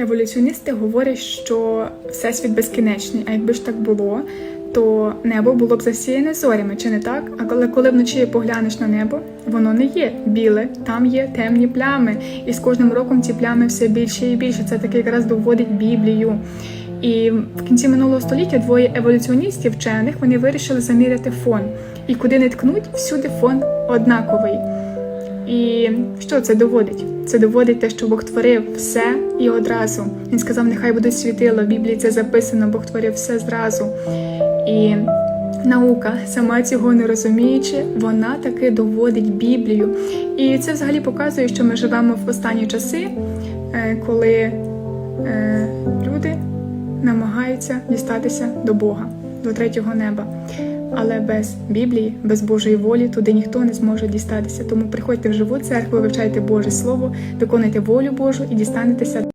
Еволюціоністи говорять, що всесвіт безкінечний, а якби ж так було, то небо було б засіяне зорями, чи не так? А коли, коли вночі поглянеш на небо, воно не є біле, там є темні плями. І з кожним роком ці плями все більше і більше. Це таке якраз доводить Біблію. І в кінці минулого століття двоє еволюціоністів вчених вони вирішили заміряти фон. І куди не ткнуть, всюди фон однаковий. І що це доводить? Це доводить те, що Бог творив все і одразу. Він сказав, нехай будуть світила. В Біблії це записано, Бог творив все зразу. І наука, сама цього не розуміючи, вона таки доводить Біблію. І це взагалі показує, що ми живемо в останні часи, е, коли е, люди намагаються дістатися до Бога, до третього неба. Але без Біблії, без Божої волі туди ніхто не зможе дістатися. Тому приходьте в живу церкву, вивчайте Боже Слово, виконуйте волю Божу і дістанетеся